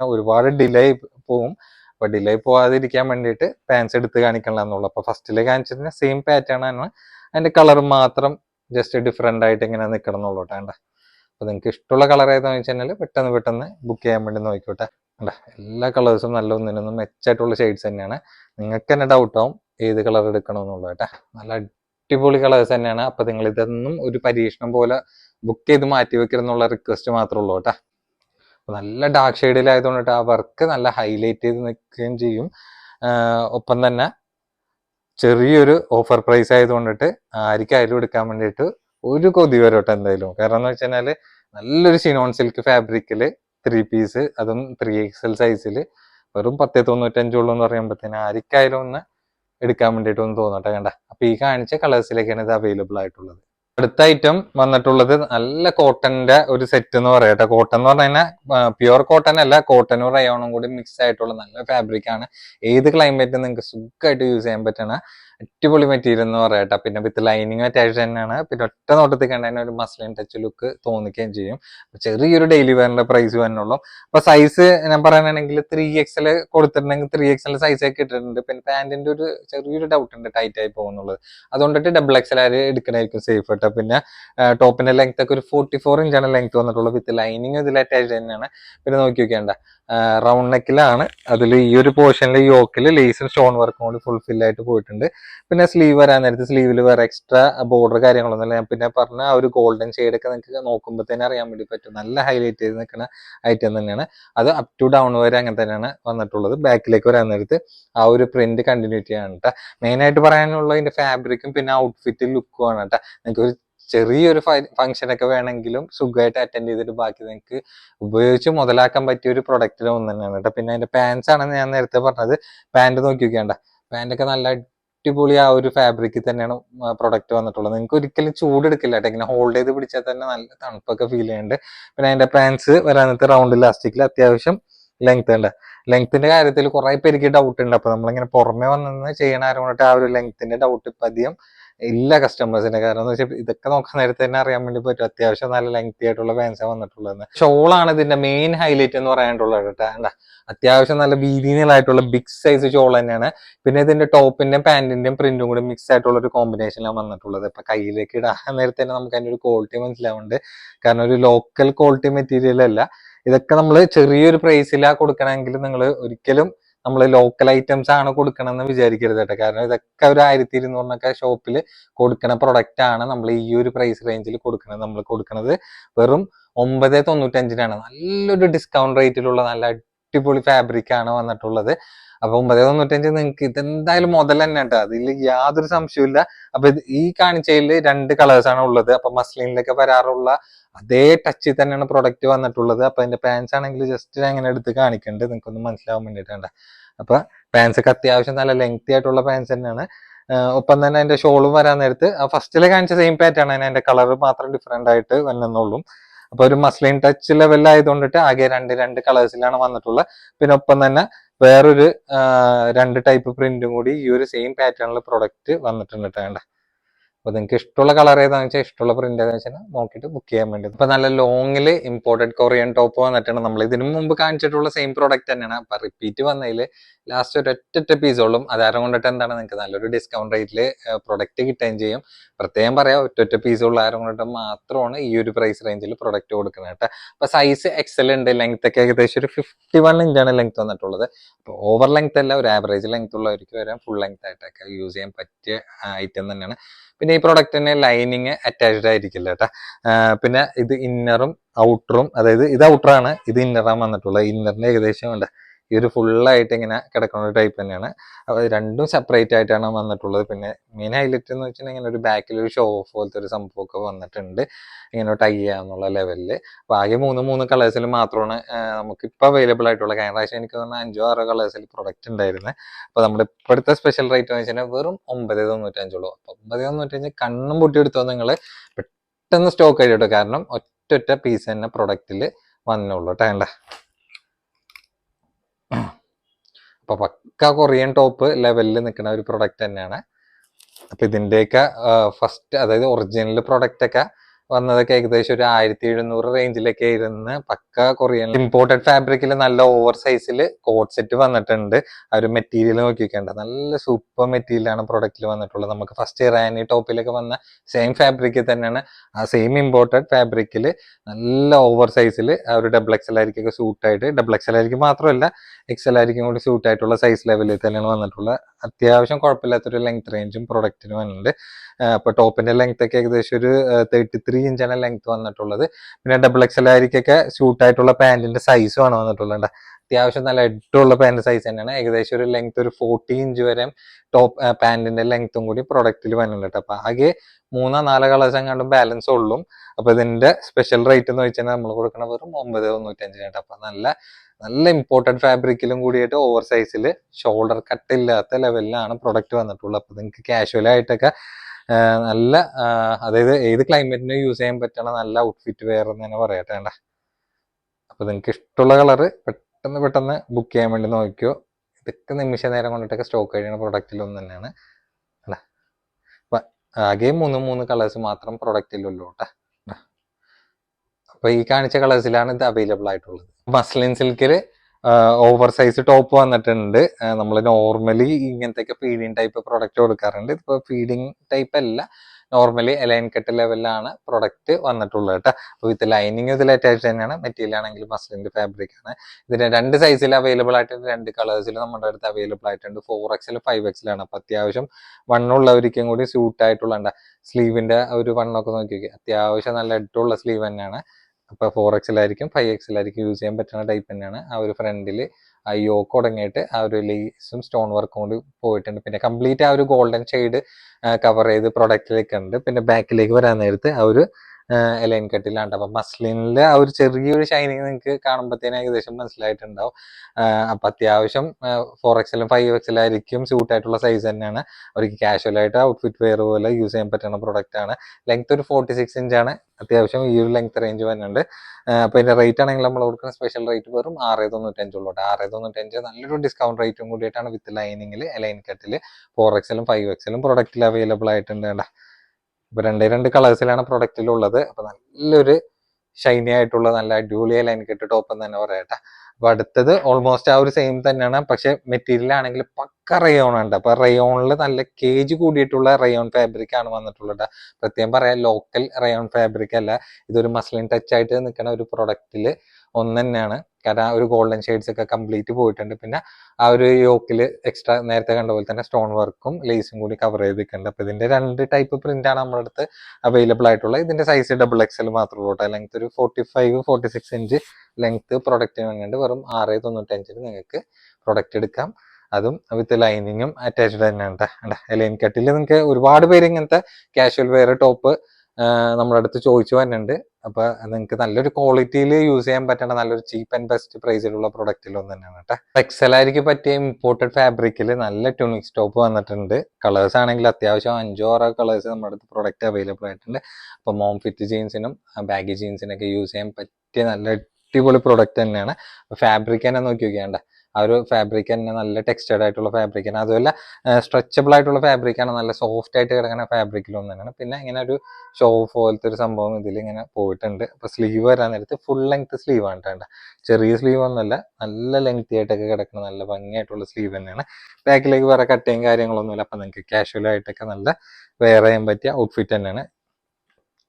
ഒരുപാട് ഡിലേ പോവും. അപ്പൊ ഡിലേ പോവാതിരിക്കാൻ വേണ്ടിയിട്ട് പാൻസ് എടുത്ത് കാണിക്കണമെന്നുള്ളൂ അപ്പൊ ഫസ്റ്റിൽ കാണിച്ചതിന് സെയിം പാറ്റേൺ ആണ്. അതിന്റെ കളർ മാത്രം ജസ്റ്റ് ഡിഫറെന്റ് ആയിട്ട് ഇങ്ങനെ നിൽക്കണം എന്നുള്ളൂ കേട്ടോ അപ്പൊ നിങ്ങൾക്ക് ഇഷ്ടമുള്ള കളർ ഏതാന്ന് വെച്ച് കഴിഞ്ഞാൽ പെട്ടെന്ന് പെട്ടെന്ന് ബുക്ക് ചെയ്യാൻ വേണ്ടി നോക്കിക്കോട്ടെ. കണ്ട? എല്ലാ കളേഴ്സും നല്ല ഒന്നിനൊന്നും മെച്ചായിട്ടുള്ള ഷെയ്ഡ്സ് തന്നെയാണ്. നിങ്ങൾക്ക് തന്നെ ഡൗട്ട് ആവും ഏത് കളർ എടുക്കണമെന്നുള്ളത് കേട്ടോ. നല്ല അടിപൊളി കളേഴ്സ് തന്നെയാണ്. അപ്പോൾ നിങ്ങൾ ഇതൊന്നും ഒരു പരീക്ഷണം പോലെ ബുക്ക് ചെയ്ത് മാറ്റി വെക്കരുന്നുള്ള റിക്വസ്റ്റ് മാത്രമേ ഉള്ളൂ കേട്ടോ. നല്ല ഡാർക്ക് ഷെയ്ഡിലായതുകൊണ്ട് ആ വർക്ക് നല്ല ഹൈലൈറ്റ് ചെയ്ത് നിൽക്കുകയും ചെയ്യും. ഒപ്പം തന്നെ ചെറിയൊരു ഓഫർ പ്രൈസ് ആയതുകൊണ്ടിട്ട് ആർക്കായാലും എടുക്കാൻ വേണ്ടിയിട്ട് ഒരു കൊതി വരോട്ടെ എന്തായാലും. കാരണം എന്ന് വെച്ചാൽ നല്ലൊരു ഷിനോൺ സിൽക്ക് ഫാബ്രിക്കിൽ ത്രീ പീസ് അതും ത്രീ എക്സൽ സൈസിൽ വെറും പത്തേ തൊണ്ണൂറ്റഞ്ചുള്ളൂ എന്ന് പറയുമ്പോഴത്തേന് ആർക്കായാലും ഒന്ന് എടുക്കാൻ വേണ്ടിയിട്ട് ഒന്ന് തോന്നട്ടെ കണ്ട. അപ്പൊ ഈ കാണിച്ച കളേഴ്സിലേക്കാണ് ഇത് അവൈലബിൾ ആയിട്ടുള്ളത്. അടുത്ത ഐറ്റം വന്നിട്ടുള്ളത് നല്ല കോട്ടന്റെ ഒരു സെറ്റ് എന്ന് പറയട്ടെ കോട്ടൺ എന്ന് പറഞ്ഞു കഴിഞ്ഞാൽ പ്യുവർ കോട്ടൺ അല്ല കോട്ടനും റയോണും കൂടി മിക്സ് ആയിട്ടുള്ള നല്ല ഫാബ്രിക് ആണ്. ഏത് ക്ലൈമറ്റും നിങ്ങൾക്ക് സുഖമായിട്ട് യൂസ് ചെയ്യാൻ പറ്റണ അടിപൊളി മെറ്റീരിയൽ എന്ന് പറയട്ടെ. പിന്നെ വിത്ത് ലൈനിങ് അറ്റാച്ച് തന്നെയാണ്. പിന്നെ ഒറ്റ നോട്ടത്തിൽ കണ്ടതിന് ഒരു മസ്ലിൻ ടച്ച് ലുക്ക് തോന്നിക്കുകയും ചെയ്യും. ചെറിയൊരു ഡെയിലി വെയറിന്റെ പ്രൈസ് വന്നുള്ളൂ അപ്പൊ സൈസ് ഞാൻ പറയുകയാണെങ്കിൽ ത്രീ എക്സൽ കൊടുത്തിട്ടുണ്ടെങ്കിൽ ത്രീ എക്സൽ സൈസ് ഒക്കെ ഇട്ടിട്ടുണ്ട്. പിന്നെ പാന്റിന്റെ ഒരു ചെറിയൊരു ഡൗട്ട് ഉണ്ട് ടൈറ്റ് ആയി പോകുന്നുള്ളത്. അതുകൊണ്ടിട്ട് ഡബിൾ എക്സൽ ആര് എടുക്കണായിരിക്കും സേഫ് കേട്ടോ. പിന്നെ ടോപ്പിന്റെ ലെങ്ത് ഒക്കെ ഒരു ഫോർട്ടി ഫോർ ഇഞ്ചാണ് ലെങ്ത് വന്നിട്ടുള്ളത്. വിത്ത് ലൈനിങ് ഇതിൽ അറ്റാച്ച് തന്നെയാണ്. പിന്നെ നോക്കി നോക്കിയാണ്ട റൗണ്ട് നെക്കിലാണ് അതിൽ ഈ ഒരു പോർഷനിൽ യോക്കിൽ ലേസും സ്റ്റോൺ വർക്കും കൂടി ഫുൾഫിൽ ആയിട്ട് പോയിട്ടുണ്ട്. പിന്നെ സ്ലീവ് വരാൻ നേരത്ത് സ്ലീവിൽ വേറെ എക്സ്ട്രാ ബോർഡർ കാര്യങ്ങളൊന്നുമില്ല ഞാൻ പിന്നെ പറഞ്ഞ ആ ഒരു ഗോൾഡൻ ഷെയ്ഡ് ഒക്കെ നിങ്ങൾക്ക് നോക്കുമ്പോൾ തന്നെ അറിയാൻ വേണ്ടി പറ്റും. നല്ല ഹൈലൈറ്റ് ചെയ്ത് നിൽക്കുന്ന ഐറ്റം തന്നെയാണ്. അത് അപ് ടു ഡൗൺ വരെ അങ്ങനെ തന്നെയാണ് വന്നിട്ടുള്ളത്. ബാക്കിലേക്ക് വരാൻ നേരത്ത് ആ ഒരു പ്രിന്റ് കണ്ടിന്യൂറ്റി ആണ് കേട്ടോ മെയിൻ ആയിട്ട് പറയാനുള്ള ഇതിന്റെ ഫാബ്രിക്കും പിന്നെ ഔട്ട്ഫിറ്റ് ലുക്കും ആണ് കേട്ടോ നിങ്ങൾക്ക് ഒരു ചെറിയൊരു ഫംഗ്ഷൻ ഒക്കെ വേണമെങ്കിലും സുഖമായിട്ട് അറ്റൻഡ് ചെയ്തിട്ട് ബാക്കി നിങ്ങൾക്ക് ഉപയോഗിച്ച് മുതലാക്കാൻ പറ്റിയ ഒരു പ്രൊഡക്റ്റിൽ ഒന്ന് തന്നെയാണ് കേട്ടോ പിന്നെ അതിന്റെ പാൻസ് ആണെന്ന് ഞാൻ നേരത്തെ പറഞ്ഞത്. പാന്റ് നോക്കി നോക്കിയാണ്ട പാന്റൊക്കെ നല്ല അടിപൊളി ആ ഒരു ഫാബ്രിക്കിൽ തന്നെയാണ് പ്രൊഡക്റ്റ് വന്നിട്ടുള്ളത്. നിങ്ങൾക്ക് ഒരിക്കലും ചൂടെടുക്കില്ല കേട്ടോ. ഇങ്ങനെ ഹോൾഡ് ചെയ്ത് പിടിച്ചാൽ തന്നെ നല്ല തണുപ്പൊക്കെ ഫീൽ ചെയ്യുന്നുണ്ട്. പിന്നെ അതിന്റെ പാൻസ് വരാനത്തെ റൗണ്ട് ലാസ്റ്റിക്കിൽ അത്യാവശ്യം ലെങ്ത് ഉണ്ട്. ലെങ്ത്തിന്റെ കാര്യത്തിൽ കുറെ പേർക്ക് ഡൗട്ട് ഉണ്ട്. അപ്പൊ നമ്മളിങ്ങനെ പുറമെ വന്നു ചെയ്യണ ആരും ആ ഒരു ലെങ്ത്തിന്റെ ഡൗട്ട് ഇപ്പൊ അധികം ഇല്ല കസ്റ്റമേഴ്സിന്റെ കാരണം എന്ന് വെച്ചാൽ ഇതൊക്കെ നോക്കാൻ നേരത്തെ തന്നെ അറിയാൻ വേണ്ടി പറ്റും. അത്യാവശ്യം നല്ല ലെങ്തി ആയിട്ടുള്ള പാൻസാണ് വന്നിട്ടുള്ളത്. ഷോളാണ് ഇതിന്റെ മെയിൻ ഹൈലൈറ്റ് എന്ന് പറയാനുള്ളത് കേട്ടോ. അത്യാവശ്യം നല്ല വീതിനീളായിട്ടുള്ള ബിഗ് സൈസ് ഷോൾ തന്നെയാണ്. പിന്നെ ഇതിന്റെ ടോപ്പിന്റെയും പാന്റിന്റെയും പ്രിന്റും കൂടി മിക്സ് ആയിട്ടുള്ള ഒരു കോമ്പിനേഷനിലാണ് വന്നിട്ടുള്ളത്. ഇപ്പൊ കയ്യിലേക്ക് ഇടാൻ നേരത്തെ തന്നെ നമുക്ക് അതിന്റെ ഒരു ക്വാളിറ്റി മനസ്സിലാവുന്നുണ്ട്. കാരണം ഒരു ലോക്കൽ ക്വാളിറ്റി മെറ്റീരിയൽ അല്ല. ഇതൊക്കെ നമ്മൾ ചെറിയൊരു പ്രൈസിലാണ് കൊടുക്കണമെങ്കിൽ നിങ്ങൾ ഒരിക്കലും നമ്മൾ ലോക്കൽ ഐറ്റംസ് ആണ് കൊടുക്കണമെന്ന് വിചാരിക്കരുത് കേട്ടോ. കാരണം ഇതൊക്കെ ഒരു ആയിരത്തി ഇരുന്നൂറിനൊക്കെ ഷോപ്പിൽ കൊടുക്കുന്ന പ്രൊഡക്റ്റ് ആണ് നമ്മൾ ഈ ഒരു പ്രൈസ് റേഞ്ചിൽ കൊടുക്കുന്നത് നമ്മൾ കൊടുക്കുന്നത് വെറും ഒമ്പത് തൊണ്ണൂറ്റഞ്ചിനാണ്. നല്ലൊരു ഡിസ്കൗണ്ട് റേറ്റിലുള്ള നല്ല അടിപൊളി ഫാബ്രിക് ആണ് വന്നിട്ടുള്ളത്. അപ്പൊ ഒമ്പത് തൊണ്ണൂറ്റഞ്ച് നിങ്ങൾക്ക് ഇതെന്തായാലും മുതൽ തന്നെ കേട്ടോ. അതിൽ യാതൊരു സംശയമില്ല അപ്പൊ ഈ കാണിച്ചതിൽ രണ്ട് കളേഴ്സ് ആണ് ഉള്ളത്. അപ്പൊ മസ്ലിനിലൊക്കെ വരാറുള്ള അതേ ടച്ചിൽ തന്നെയാണ് പ്രൊഡക്റ്റ് വന്നിട്ടുള്ളത്. അപ്പൊ അതിന്റെ പാൻസ് ആണെങ്കിൽ ജസ്റ്റ് അങ്ങനെ എടുത്ത് കാണിക്കുന്നുണ്ട് നിങ്ങൾക്കൊന്ന് മനസ്സിലാവാൻ വേണ്ടിയിട്ടാണ് അപ്പൊ പാൻസ് ഒക്കെ അത്യാവശ്യം നല്ല ലെങ്തി ആയിട്ടുള്ള പാൻസ് തന്നെയാണ്. ഒപ്പം തന്നെ അതിന്റെ ഷോളും വരാൻ നേരത്ത് ഫസ്റ്റിൽ കാണിച്ച സെയിം പാറ്റേൺ ആണ്. അതിന്റെ കളർ മാത്രം ഡിഫറെന്റ് ആയിട്ട് വന്നെന്നുള്ളൂ. അപ്പൊ ഒരു മസ്ലിൻ ടച്ച് ലെവലിലായതുകൊണ്ടിട്ട് ആകെ രണ്ട് രണ്ട് കളേഴ്സിലാണ് വന്നിട്ടുള്ളത്. പിന്നെ ഒപ്പം തന്നെ വേറൊരു രണ്ട് ടൈപ്പ് പ്രിന്റും കൂടി ഈ ഒരു സെയിം പാറ്റേണിൽ പ്രൊഡക്റ്റ് വന്നിട്ടുണ്ട് കേട്ടോ വേണ്ട അപ്പൊ നിങ്ങൾക്ക് ഇഷ്ടമുള്ള കളർ ഏതാണെന്ന് വെച്ചാൽ ഇഷ്ടമുള്ള പ്രിന്റ് ഏതാണെന്ന് വെച്ചാൽ നോക്കിയിട്ട് ബുക്ക് ചെയ്യാൻ വേണ്ടി അപ്പോൾ നല്ല ലോങ്ങിൽ ഇമ്പോർട്ടഡ് കൊറിയൻ ടോപ്പ് വന്നിട്ടാണ് നമ്മൾ ഇതിനു മുമ്പ് കാണിച്ചിട്ടുള്ള സെയിം പ്രോഡക്റ്റ് തന്നെയാണ്. അപ്പൊ റിപ്പീറ്റ് വന്നതിൽ ലാസ്റ്റ് ഒരു ഒറ്റ പീസോളും അതാരം കൊണ്ടിട്ട് എന്താണ് നിങ്ങൾക്ക് നല്ലൊരു ഡിസ്കൗണ്ട് റേറ്റിൽ പ്രൊഡക്റ്റ് കിട്ടുകയും ചെയ്യും. പ്രത്യേകം പറയാം ഒറ്റ പീസുള്ള ആരം കൊണ്ടിട്ട് മാത്രമാണ് ഈ ഒരു പ്രൈസ് റേഞ്ചിൽ പ്രൊഡക്റ്റ് കൊടുക്കുന്നത് കേട്ടോ. അപ്പോൾ സൈസ് എക്സൽ ഉണ്ട് ലെങ്ത് ഒക്കെ ഏകദേശം ഒരു ഫിഫ്റ്റി വൺ ഇഞ്ചാണ് ലെങ്ത് വന്നിട്ടുള്ളത്. അപ്പോൾ ഓവർ ലെങ്ത് അല്ല ഒരു ആവറേജ് ലെങ്ത് ഉള്ളവർക്ക് വരാം. ഫുൾ ലെങ്ത് ആയിട്ടൊക്കെ യൂസ് ചെയ്യാൻ പറ്റിയ ഐറ്റം തന്നെയാണ്. പിന്നെ ഈ പ്രൊഡക്റ്റിന് ലൈനിങ് അറ്റാച്ച്ഡ് ആയിരിക്കില്ല കേട്ടോ. പിന്നെ ഇത് ഇന്നറും ഔട്ടറും അതായത് ഇത് ഔട്ടറാണ് ഇത് ഇന്നറാണ് വന്നിട്ടുള്ളത്. ഇന്നറിന്റെ ഏകദേശം ഉണ്ട്. ഈ ഒരു ഫുള്ളായിട്ട് ഇങ്ങനെ കിടക്കുന്ന ഒരു ടൈപ്പ് തന്നെയാണ്. അപ്പോൾ രണ്ടും സെപ്പറേറ്റ് ആയിട്ടാണ് വന്നിട്ടുള്ളത്. പിന്നെ മെയിൻ ഹൈലൈറ്റ് എന്ന് വെച്ചിട്ടുണ്ടെങ്കിൽ ഒരു ബാക്കിൽ ഒരു ഷോ ഓഫ് പോലത്തെ ഒരു സംഭവമൊക്കെ വന്നിട്ടുണ്ട്. ഇങ്ങനെ ടൈ ചെയ്യാന്നുള്ള ലെവലിൽ അപ്പൊ ആകെ മൂന്ന് മൂന്ന് കളേഴ്സിൽ മാത്രമാണ് നമുക്ക് ഇപ്പൊ അവൈലബിൾ ആയിട്ടുള്ള കഴിഞ്ഞ പ്രാവശ്യം എനിക്ക് തോന്നുന്ന അഞ്ചോ ആറോ കളേഴ്സിൽ പ്രൊഡക്റ്റ് ഉണ്ടായിരുന്നത് അപ്പൊ നമ്മുടെ ഇപ്പോഴത്തെ സ്പെഷ്യൽ റേറ്റ് എന്ന് വെച്ചാൽ വെറും ഒമ്പത് തൊണ്ണൂറ്റഞ്ചോളൂ അപ്പൊ ഒമ്പത് തൊണ്ണൂറ്റഞ്ച് കണ്ണും പൊട്ടിയെടുത്തോ നിങ്ങൾ പെട്ടെന്ന് സ്റ്റോക്ക് ആയിട്ട്? കാരണം ഒറ്റ പീസ് തന്നെ പ്രൊഡക്റ്റിൽ വന്നുള്ളൂ കേട്ടോ അപ്പൊ പക്ക കൊറിയൻ ടോപ്പ് ലെവലിൽ നിൽക്കുന്ന ഒരു പ്രൊഡക്റ്റ് തന്നെയാണ്. അപ്പൊ ഇതിന്റെയൊക്കെ ഫസ്റ്റ് അതായത് ഒറിജിനൽ പ്രൊഡക്റ്റ് ഒക്കെ വന്നതൊക്കെ ഏകദേശം ഒരു ആയിരത്തി എഴുന്നൂറ് റേഞ്ചിലൊക്കെ ഇരുന്ന് പക്ക കൊറിയൻ ഇമ്പോർട്ടഡ് ഫാബ്രിക്കിൽ നല്ല ഓവർ സൈസിൽ കോട്ട് സെറ്റ് വന്നിട്ടുണ്ട്. ആ ഒരു മെറ്റീരിയൽ നോക്കിക്കേണ്ട നല്ല സൂപ്പർ മെറ്റീരിയലാണ് പ്രൊഡക്റ്റിൽ വന്നിട്ടുള്ളത്. നമുക്ക് ഫസ്റ്റ് ഇറാനി ടോപ്പിലൊക്കെ വന്ന സെയിം ഫാബ്രിക്കിൽ തന്നെയാണ്. ആ സെയിം ഇമ്പോർട്ടഡ് ഫാബ്രിക്കിൽ നല്ല ഓവർ സൈസിൽ ആ ഒരു ഡബിൾ എക്സൽ ആയിരിക്കൊക്കെ സൂട്ടായിട്ട് ഡബിൾ എക്സൽ ആയിരിക്കും മാത്രമല്ല എക്സൽ ആയിരിക്കും കൂടി സൂട്ട് ആയിട്ടുള്ള സൈസ് ലെവലിൽ തന്നെയാണ് വന്നിട്ടുള്ളത്. അത്യാവശ്യം കുഴപ്പമില്ലാത്തൊരു ലെങ്ത് റേഞ്ചും പ്രൊഡക്റ്റിന് വന്നിട്ടുണ്ട്. അപ്പോൾ ടോപ്പിന്റെ ലെങ്ത് ഒക്കെ ഏകദേശം ഒരു തേർട്ടി ത്രീ ഇഞ്ചാണ് ലെങ്ത് വന്നിട്ടുള്ളത്. പിന്നെ ഡബിൾ എക്സൽ ആയിരിക്കൊക്കെ സൂട്ട് ആയിട്ടുള്ള പാന്റിന്റെ ആണ് വന്നിട്ടുള്ളത്. അത്യാവശ്യം നല്ല എട്ടുള്ള പാന്റ് സൈസ് തന്നെയാണ്. ഏകദേശം ഒരു ലെങ്ത് ഒരു ഫോർട്ടി ഇഞ്ച് വരെ ടോപ്പ് പാന്റിന്റെ ലെങ്ത്തും കൂടി പ്രൊഡക്റ്റിൽ വരുന്നുണ്ട് അപ്പൊ ആകെ മൂന്നോ നാലോ കളേഴ്സ് എങ്ങാണ്ടും ബാലൻസ് ഉള്ളൂ. അപ്പൊ ഇതിന്റെ സ്പെഷ്യൽ റേറ്റ് എന്ന് വെച്ചാൽ നമ്മൾ കൊടുക്കുന്ന വെറും ഒമ്പത് തൊണ്ണൂറ്റഞ്ചിനായിട്ട് അപ്പൊ നല്ല നല്ല ഇമ്പോർട്ടന്റ് ഫാബ്രിക്കിലും കൂടിയിട്ട് ഓവർ സൈസിൽ ഷോൾഡർ കട്ട് ഇല്ലാത്ത ലെവലിലാണ് പ്രൊഡക്റ്റ് വന്നിട്ടുള്ളത്. അപ്പൊ നിങ്ങൾക്ക് ആ, നല്ല അതായത് ഏത് ക്ലൈമറ്റിനും യൂസ് ചെയ്യാൻ പറ്റണ നല്ല ഔട്ട്ഫിറ്റ് വെയർ എന്ന് തന്നെ പറയട്ടെ വേണ്ട അപ്പൊ നിങ്ങൾക്ക് ഇഷ്ടമുള്ള കളറ് പെട്ടെന്ന് പെട്ടെന്ന് ബുക്ക് ചെയ്യാൻ വേണ്ടി നോക്കിയോ ഇതൊക്കെ നിമിഷ നേരം കൊണ്ടിട്ടൊക്കെ സ്റ്റോക്ക് കഴിയുന്ന പ്രൊഡക്റ്റിലൊന്നും തന്നെയാണ് അല്ല അപ്പൊ ആകെ മൂന്ന് മൂന്ന് കളേഴ്സ് മാത്രം പ്രൊഡക്റ്റിലുള്ളൂ കേട്ടോ അപ്പൊ ഈ കാണിച്ച കളേഴ്സിലാണ് ഇത് അവൈലബിൾ ആയിട്ടുള്ളത്. മസ്ലിൻ സിൽക്കിൽ ഓവർ സൈസ് ടോപ്പ് വന്നിട്ടുണ്ട്. നമ്മൾ നോർമലി ഇങ്ങനത്തെ ഫീഡിങ് ടൈപ്പ് പ്രൊഡക്റ്റ് കൊടുക്കാറുണ്ട്. ഇപ്പോൾ ഫീഡിങ് ടൈപ്പ് അല്ല നോർമലി എലൈൻ കട്ട് ലെവലിലാണ് പ്രൊഡക്റ്റ് വന്നിട്ടുള്ളത് കേട്ടോ അപ്പോൾ വിത്ത് ലൈനിങ് ഇതിൽ അറ്റാച്ച് തന്നെയാണ്. മെറ്റീരിയൽ ആണെങ്കിലും മസ്ലിന്റെ ഫാബ്രിക് ആണ്. ഇതിന് രണ്ട് സൈസിൽ അവൈലബിൾ ആയിട്ടുണ്ട്. രണ്ട് കളേഴ്സിൽ നമ്മുടെ അടുത്ത് അവൈലബിൾ ആയിട്ടുണ്ട്. ഫോർ എക്സിൽ ഫൈവ് എക്സിലാണ് അപ്പൊ അത്യാവശ്യം വണ്ണുള്ളവർക്കും കൂടി സ്യൂട്ട് ആയിട്ടുള്ള സ്ലീവിന്റെ ഒരു വണ്ണൊക്കെ നോക്കി അത്യാവശ്യം നല്ല ഇട്ടുള്ള സ്ലീവ് തന്നെയാണ്. അപ്പൊ ഫോർ എക്സിലായിരിക്കും ഫൈവ് എക്സിലായിരിക്കും യൂസ് ചെയ്യാൻ പറ്റുന്ന ടൈപ്പ് തന്നെയാണ്. ആ ഒരു ഫ്രണ്ടിൽ ആ യോക്ക് തുടങ്ങിയിട്ട് ആ ഒരു ലേസും സ്റ്റോൺ വർക്കും കൊണ്ട് പോയിട്ടുണ്ട്. പിന്നെ കംപ്ലീറ്റ് ആ ഒരു ഗോൾഡൻ ഷെയ്ഡ് കവർ ചെയ്ത് പ്രൊഡക്റ്റിലേക്ക് ഉണ്ട്. പിന്നെ ബാക്കിലേക്ക് വരാൻ നേരത്ത് ആ ഒരു എലൈൻ കട്ടിലാണ്. അപ്പൊ മസ്ലിനിൽ ആ ഒരു ചെറിയൊരു ഷൈനിങ് നിങ്ങൾക്ക് കാണുമ്പോഴത്തേനും ഏകദേശം മനസ്സിലായിട്ടുണ്ടാവും. അപ്പൊ അത്യാവശ്യം ഫോർ എക്സലും ഫൈവ് എക്സലായിരിക്കും സ്യൂട്ട് ആയിട്ടുള്ള സൈസ് തന്നെയാണ്. അവർക്ക് കാഷ്വൽ ആയിട്ട് ഔട്ട്ഫിറ്റ് വെയർ പോലെ യൂസ് ചെയ്യാൻ പറ്റുന്ന പ്രൊഡക്റ്റ് ആണ്. ലെങ്ത് ഒരു ഫോർട്ടി സിക്സ് ഇഞ്ചാണ് അത്യാവശ്യം ഈ ഒരു ലെങ്ത് റേഞ്ച് വരുന്നുണ്ട് അപ്പോൾ അപ്പൊ ഇതിന്റെ റേറ്റ് ആണെങ്കിൽ നമ്മൾ കൊടുക്കുന്ന സ്പെഷ്യൽ റേറ്റ് വെറും ആറ് തൊണ്ണൂറ്റഞ്ചുള്ളൂ ആറ് തൊണ്ണൂറ്റഞ്ച് നല്ലൊരു ഡിസ്കൗണ്ട് റേറ്റും കൂടിയിട്ടാണ് വിത്ത് ലൈനിങ്ങിൽ ലൈൻ കട്ടിൽ ഫോർ എക്സലും ഫൈവ് എക്സലും പ്രൊഡക്റ്റിൽ അവൈലബിൾ ആയിട്ടുണ്ട് കേട്ടോ. ഇപ്പൊ രണ്ടേ രണ്ട് കളേഴ്സിലാണ് പ്രൊഡക്റ്റിലുള്ളത് അപ്പൊ നല്ലൊരു ഷൈനി ആയിട്ടുള്ള നല്ല അടിപൊളി ലൈൻ കെട്ട് ടോപ്പ് എന്ന് തന്നെ പറയട്ടെ. അപ്പൊ അടുത്തത് ഓൾമോസ്റ്റ് ആ ഒരു സെയിം തന്നെയാണ്. പക്ഷെ മെറ്റീരിയൽ ആണെങ്കിൽ പക്ക റയോൺ ഉണ്ട്. അപ്പൊ റയോണിൽ നല്ല കേജ് കൂടിയിട്ടുള്ള റയോൺ ഫാബ്രിക് ആണ് വന്നിട്ടുള്ളത്. പ്രത്യേകം പറയാം ലോക്കൽ റയോൺ ഫാബ്രിക് അല്ല. ഇതൊരു മസ്ലിൻ ടച്ച് ആയിട്ട് നിൽക്കുന്ന ഒരു പ്രൊഡക്റ്റിൽ ഒന്ന് തന്നെയാണ് കാരണം ഒരു ഗോൾഡൻ ഷെയ്ഡ്സ് ഒക്കെ കംപ്ലീറ്റ് പോയിട്ടുണ്ട്. പിന്നെ ആ ഒരു യോക്കിൽ എക്സ്ട്രാ നേരത്തെ കണ്ട പോലെ തന്നെ സ്റ്റോൺ വർക്കും ലേസും കൂടി കവർ ചെയ്തിട്ടുണ്ട്. അപ്പൊ ഇതിന്റെ രണ്ട് ടൈപ്പ് പ്രിന്റ് ആണ് നമ്മുടെ അടുത്ത് അവൈലബിൾ ആയിട്ടുള്ളത്. ഇതിന്റെ സൈസ് ഡബിൾ എക്സൽ മാത്രമേ ഉള്ളൂ ലെങ്ത് ഒരു forty five forty six inch length product വേണ്ടിയിട്ട് വെറും ആറ് തൊണ്ണൂറ്റഞ്ചിന് നിങ്ങൾക്ക് പ്രൊഡക്റ്റ് എടുക്കാം. അതും വിത്ത് ലൈനിങ്ങും അറ്റാച്ച്ഡ് തന്നെയാണ് കേട്ടോ ലൈൻ കട്ടിൽ നിങ്ങൾക്ക് ഒരുപാട് പേര് ഇങ്ങനത്തെ കാഷ്വൽ വെയർ ടോപ്പ് നമ്മുടെ അടുത്ത് ചോദിച്ചു വരുന്നുണ്ട് അപ്പൊ നിങ്ങൾക്ക് നല്ലൊരു ക്വാളിറ്റിയിൽ യൂസ് ചെയ്യാൻ പറ്റേണ്ട നല്ലൊരു ചീപ്പ് ആൻഡ് ബെസ്റ്റ് പ്രൈസിലുള്ള പ്രൊഡക്റ്റിൽ ഒന്ന് തന്നെയാണ് കേട്ടോ എക്സലായിരിക്ക് പറ്റിയ ഇമ്പോർട്ടഡ് ഫാബ്രിക്കിൽ നല്ല ട്യൂണിക് സ്റ്റോപ്പ് വന്നിട്ടുണ്ട്. കളേഴ്സ് ആണെങ്കിൽ അത്യാവശ്യം അഞ്ചോ ആറോ കളേഴ്സ് നമ്മുടെ അടുത്ത് പ്രൊഡക്റ്റ് അവൈലബിൾ ആയിട്ടുണ്ട്. അപ്പൊ മോം ഫിറ്റ് ജീൻസിനും ബാഗി ജീൻസിനൊക്കെ യൂസ് ചെയ്യാൻ പറ്റിയ നല്ല അടിപൊളി പ്രൊഡക്റ്റ് തന്നെയാണ്. ഫാബ്രിക് തന്നെ നോക്കി നോക്കിയാണ്ട ആ ഒരു ഫാബ്രിക് തന്നെ നല്ല ടെക്സ്റ്റേഡ് ആയിട്ടുള്ള ഫാബ്രിക് ആണ്. അതുപോലെ സ്ട്രെച്ചബിൾ ആയിട്ടുള്ള ഫാബ്രിക് ആണ്. നല്ല സോഫ്റ്റ് ആയിട്ട് കിടക്കുന്ന ഫാബ്രിക്കിൽ ഒന്ന് തന്നെയാണ് പിന്നെ ഇങ്ങനെ ഒരു ഷോ പോലത്തെ ഒരു സംഭവം ഇതിൽ ഇങ്ങനെ പോയിട്ടുണ്ട്. അപ്പൊ സ്ലീവ് വരാൻ നേരത്ത് ഫുൾ ലെങ്ത് സ്ലീവ് ആണ് കേട്ടോ ചെറിയ സ്ലീവ് ഒന്നുമല്ല നല്ല ലെങ്തി ആയിട്ടൊക്കെ കിടക്കുന്ന നല്ല ഭംഗിയായിട്ടുള്ള സ്ലീവ് തന്നെയാണ്. ബാക്കിലേക്ക് വേറെ കട്ടയും കാര്യങ്ങളൊന്നുമില്ല. അപ്പൊ നിങ്ങൾക്ക് കാഷ്വൽ ആയിട്ടൊക്കെ നല്ല വെയർ ചെയ്യാൻ പറ്റിയ ഔട്ട്ഫിറ്റ് തന്നെയാണ്.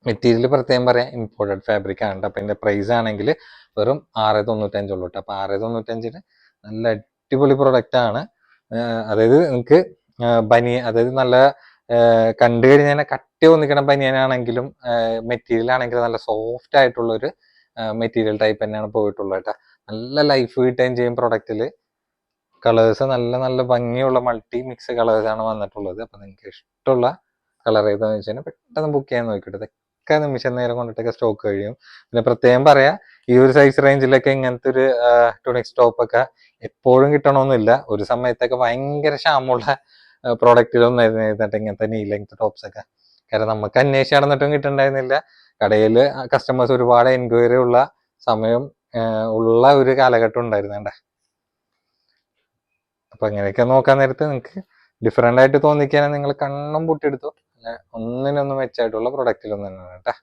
മെറ്റീരിയൽ പ്രത്യേകം പറയാം ഇമ്പോർട്ടഡ് ഫാബ്രിക് ആണ്. അപ്പൊ ഇതിന്റെ പ്രൈസ് ആണെങ്കിൽ വെറും ആറ് തൊണ്ണൂറ്റഞ്ചുള്ളൂ കേട്ടോ അപ്പൊ ആറ് തൊണ്ണൂറ്റഞ്ചിന് നല്ല അടിപൊളി പ്രൊഡക്റ്റ് ആണ്. അതായത് നിങ്ങൾക്ക് ബനിയ അതായത് നല്ല കണ്ടു കഴിഞ്ഞാൽ കട്ടി ഒന്നിക്കണ ബനിയനാണെങ്കിലും മെറ്റീരിയൽ ആണെങ്കിലും നല്ല സോഫ്റ്റ് ആയിട്ടുള്ള ഒരു മെറ്റീരിയൽ ടൈപ്പ് തന്നെയാണ് പോയിട്ടുള്ളത് കേട്ടോ. നല്ല ലൈഫ് കിട്ടുകയും ചെയ്യും പ്രൊഡക്റ്റിൽ കളേഴ്സ് നല്ല നല്ല ഭംഗിയുള്ള മൾട്ടി മിക്സ് കളേഴ്സ് ആണ് വന്നിട്ടുള്ളത്. അപ്പൊ നിങ്ങൾക്ക് ഇഷ്ടമുള്ള കളർ ഏതാണെന്ന് വെച്ച് കഴിഞ്ഞാൽ പെട്ടെന്ന് ബുക്ക് ചെയ്യാൻ നോക്കിയിട്ട് ഇതൊക്കെ നിമിഷം നേരം കൊണ്ടിട്ടൊക്കെ സ്റ്റോക്ക് കഴിയും. പിന്നെ പ്രത്യേകം പറയാ ഈ ഒരു സൈസ് റേഞ്ചിലൊക്കെ ഇങ്ങനത്തെ ഒരു ടൂണിക് സ്റ്റോപ്പ് ഒക്കെ എപ്പോഴും കിട്ടണമെന്നില്ല ഒരു സമയത്തൊക്കെ ഭയങ്കര ക്ഷാമുള്ള പ്രോഡക്റ്റുകളൊന്നും ആയിരുന്നു ഇങ്ങനത്തെ നീ ലെങ്ത് ടോപ്സ് ഒക്കെ. കാരണം നമുക്ക് അന്വേഷിച്ച് നടന്നിട്ടും കിട്ടുന്നുണ്ടായിരുന്നില്ല കടയിൽ കസ്റ്റമേഴ്സ് ഒരുപാട് എൻക്വയറി ഉള്ള സമയം ഉള്ള ഒരു കാലഘട്ടം ഉണ്ടായിരുന്നേണ്ട. അപ്പൊ അങ്ങനെയൊക്കെ നോക്കാൻ നേരത്ത് നിങ്ങൾക്ക് ഡിഫറെന്റ് ആയിട്ട് തോന്നിക്കാൻ നിങ്ങൾ കണ്ണും പൊട്ടിയെടുത്തു. ഒന്നിനൊന്നും മെച്ചായിട്ടുള്ള പ്രൊഡക്റ്റിലൊന്നും തന്നെയാണ് കേട്ടാ.